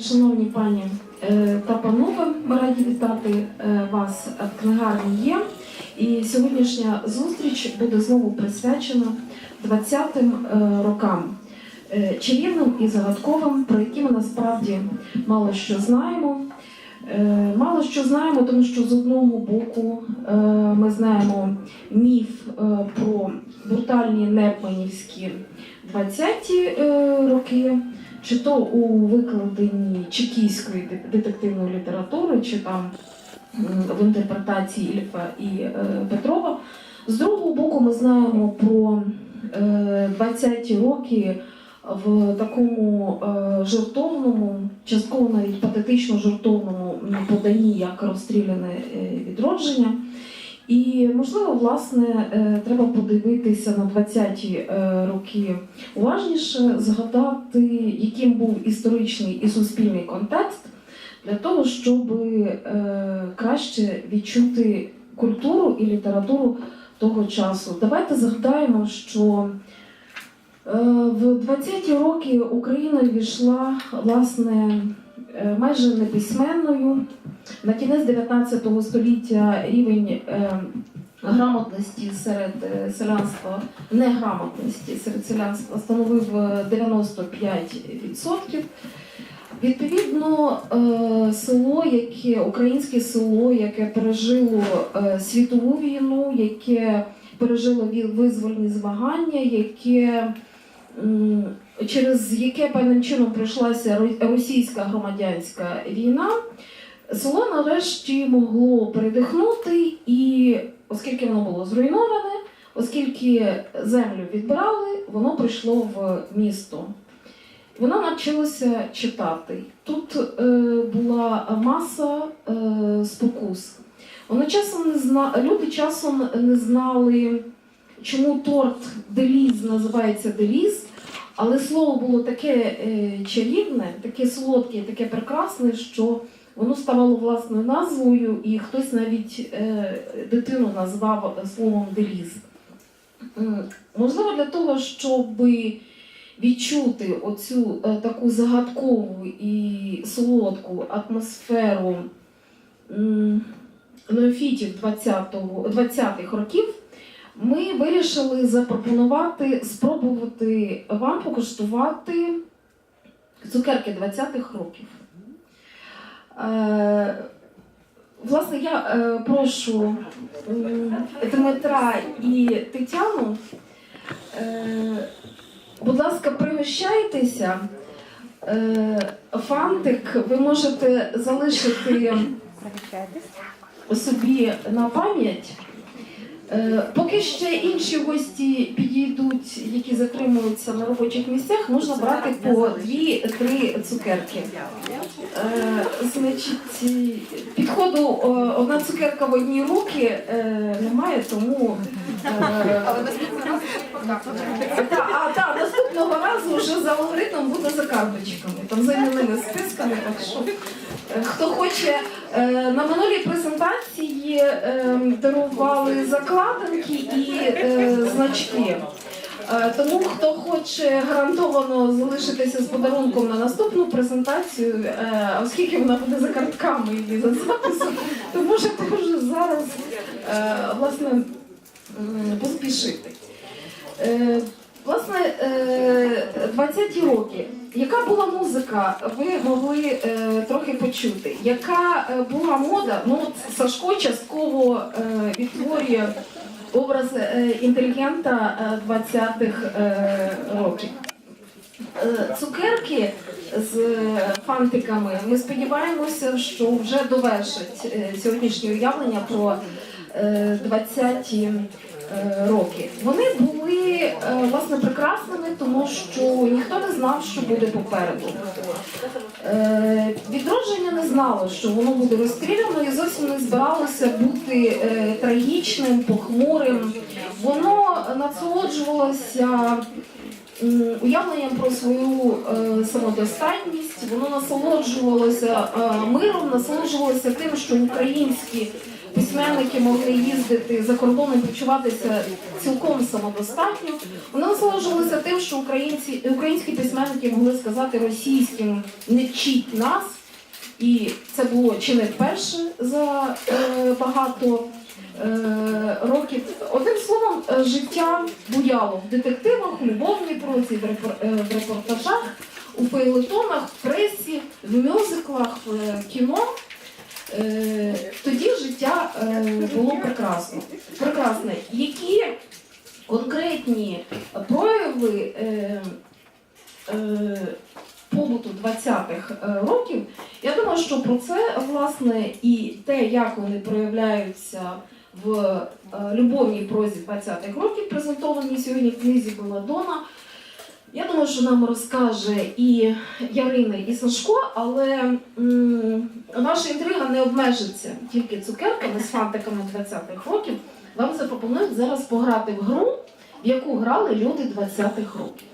Шановні пані е, та панове, ми раді вітати е, вас в книгарні є. І сьогоднішня зустріч буде знову присвячена 20-м е, рокам чарівним і загадковим, про які ми насправді мало що знаємо. Мало що знаємо, тому що з одного боку ми знаємо міф про брутальні непманівські 20-ті е, роки, чи то у викладенні чекійської детективної літератури, чи там в інтерпретації Ільфа і е, Петрова. З другого боку, ми знаємо про е, 20-ті роки в такому е, жартовному, частково навіть патетично жартовному поданні, як розстріляне е, відродження. І можливо, власне, е, треба подивитися на 20-ті е, роки уважніше, згадати, яким був історичний і суспільний контекст, для того, щоб е, краще відчути культуру і літературу того часу. Давайте згадаємо, що в 20-ті роки Україна війшла власне майже неписьменною. На кінець 19 століття рівень е, грамотності серед е, селянства, неграмотності серед селянства становив е, 95%. Відповідно, е, село, яке українське село, яке пережило е, світову війну, яке пережило визвольні змагання, яке через яке певним чином прийшлася російська громадянська війна, село нарешті могло передихнути, і оскільки воно було зруйноване, оскільки землю відбирали, воно прийшло в місто. Вона навчилася читати. Тут е, була маса е, спокус. Вони часом не зна... Люди часом не знали, чому торт Деліз називається Деліз, але слово було таке е, чарівне, таке солодке, таке прекрасне, що воно ставало власною назвою, і хтось навіть е, дитину назвав словом Деліз. Можливо, для того, щоби відчути оцю е, таку загадкову і солодку атмосферу неофітів 20-го 20-х років, ми вирішили запропонувати спробувати вам покуштувати цукерки 20-х років. Е, Власне, я е, прошу м, Дмитра і Тетяну. Е, Будь ласка, пригощайтеся. Е, Фантик ви можете залишити собі на пам'ять. Е, Поки ще інші гості підійдуть, які затримуються на робочих місцях, можна брати по дві-три цукерки. Е, Значить, підходу е, одна цукерка в одні руки немає, тому. та, наступного разу вже за алгоритмом буде за карточками, там за іменними списками. Так що хто хоче е, на минулій презентації е, дарували закладинки і е, значки. Е, Тому хто хоче гарантовано залишитися з подарунком на наступну презентацію, оскільки вона буде за картками і за записом, то можете вже зараз власне поспішити. Е, Власне, е, 20-ті роки. Яка була музика? Ви могли е, трохи почути. Яка е, була мода? Ну, Сашко частково е, відтворює образ е, інтелігента е, 20-х е, років. Е, Цукерки з фантиками. Ми сподіваємося, що вже довершать е, сьогоднішнє уявлення про е, 20-ті е, роки. Вони були е, власне прекрасними, тому що ніхто не знав, що буде попереду. Е, Відродження не знало, що воно буде розстріляно і зовсім не збиралося бути е, трагічним, похмурим. Воно насолоджувалося уявленням про свою е, самодостатність. Воно насолоджувалося е, миром, насолоджувалося тим, що українські письменники могли їздити за кордон і почуватися цілком самодостатньо. Вони насолоджувалися тим, що українці, українські письменники могли сказати російським не вчіть нас. І це було чи не вперше за е, багато е, років. Одним словом, життя буяло в детективах, у любовній проці, в, репор- е, в репортажах, у фейлетонах, в пресі, в мюзиклах, в е, кіно. Е, тоді життя е, було прекрасно. Прекрасне. Які конкретні прояви е, побуту 20-х е, років, я думаю, що про це власне і те, як вони проявляються в любовній прозі 20-х років, презентованій сьогодні в книзі Беладона. Я думаю, що нам розкаже і Ярина, і Сашко, але м, наша інтрига не обмежиться тільки цукерками з фантиками 20-х років. Вам запропонують зараз пограти в гру, в яку грали люди 20-х років.